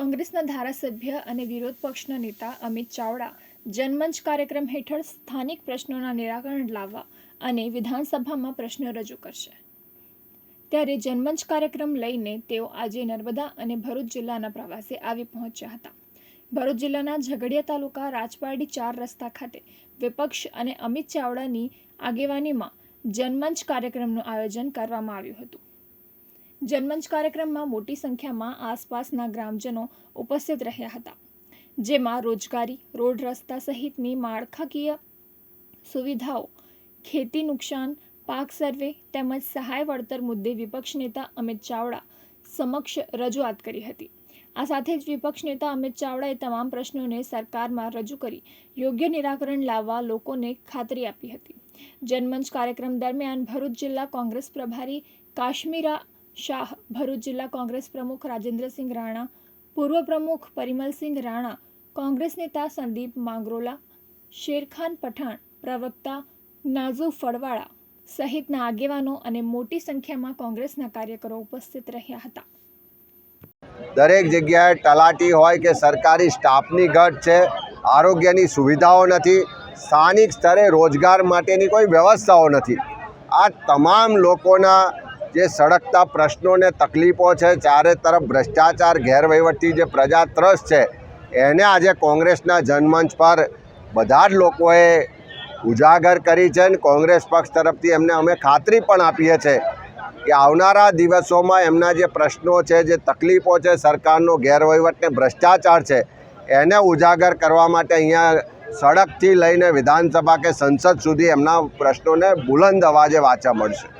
કોંગ્રેસના ધારાસભ્ય અને વિરોધ પક્ષના નેતા અમિત ચાવડા જનમંચ કાર્યક્રમ હેઠળ સ્થાનિક પ્રશ્નોના નિરાકરણ લાવવા અને વિધાનસભામાં પ્રશ્ન રજૂ કરશે. ત્યારે જનમંચ કાર્યક્રમ લઈને તેઓ આજે નર્મદા અને ભરૂચ જિલ્લાના પ્રવાસે આવી પહોંચ્યા હતા. ભરૂચ જિલ્લાના ઝઘડિયા તાલુકા રાજપારડી ચાર રસ્તા ખાતે વિપક્ષ અને અમિત ચાવડાની આગેવાનીમાં જનમંચ કાર્યક્રમનું આયોજન કરવામાં આવ્યું હતું. જનમંચ કાર્યક્રમમાં મોટી સંખ્યામાં આસપાસના ગ્રામજનો ઉપસ્થિત રહ્યા હતા, જેમાં રોજગારી, રોડ રસ્તા સહિતની માળખાકીય સુવિધાઓ, ખેતી નુકસાન, પાક સર્વે તેમજ સહાય વળતર મુદ્દે વિપક્ષ નેતા અમિત ચાવડા સમક્ષ રજૂઆત કરી હતી. આ સાથે જ વિપક્ષ નેતા અમિત ચાવડાએ તમામ પ્રશ્નોને સરકારમાં રજૂ કરી યોગ્ય નિરાકરણ લાવવા લોકોને ખાતરી આપી હતી. જનમંચ કાર્યક્રમ દરમિયાન ભરૂચ જિલ્લા કોંગ્રેસ પ્રભારી કાશ્મીરા શાહ, ભરૂચ જિલ્લા કોંગ્રેસ પ્રમુખ રાજેન્દ્રસિંહ રાણા, પૂર્વ પ્રમુખ પરિમલસિંહ રાણા, કોંગ્રેસ નેતા સંદીપ માંગરોલા, શેરખાન પઠાણ, પ્રવક્તા નાઝુ ફળવાળા સહિતના આગેવાનો અને મોટી સંખ્યામાં કોંગ્રેસના કાર્યકરો ઉપસ્થિત રહ્યા હતા. દરેક જગ્યાએ તલાટી હોય કે સરકારી સ્ટાફની ઘટ છે, આરોગ્યની સુવિધાઓ નથી, સ્થાનિક સ્તરે રોજગાર માટેની કોઈ વ્યવસ્થાઓ નથી. આ તમામ લોકોના જે સળગતા પ્રશ્નોને તકલીફો છે, ચારે તરફ ભ્રષ્ટાચાર ગેરવહીવટથી જે પ્રજા ત્રસ્ત છે, એને આજે કોંગ્રેસના જનમંચ પર બધા જ લોકોએ ઉજાગર કરી છે અને કોંગ્રેસ પક્ષ તરફથી એમને અમે ખાતરી પણ આપીએ છીએ કે આવનારા દિવસોમાં એમના જે પ્રશ્નો છે, જે તકલીફો છે, સરકારનો ગેરવહીવટ ને ભ્રષ્ટાચાર છે, એને ઉજાગર કરવા માટે અહીંયા સડકથી લઈને વિધાનસભા કે સંસદ સુધી એમના પ્રશ્નોને બુલંદ અવાજે વાંચા મળશે.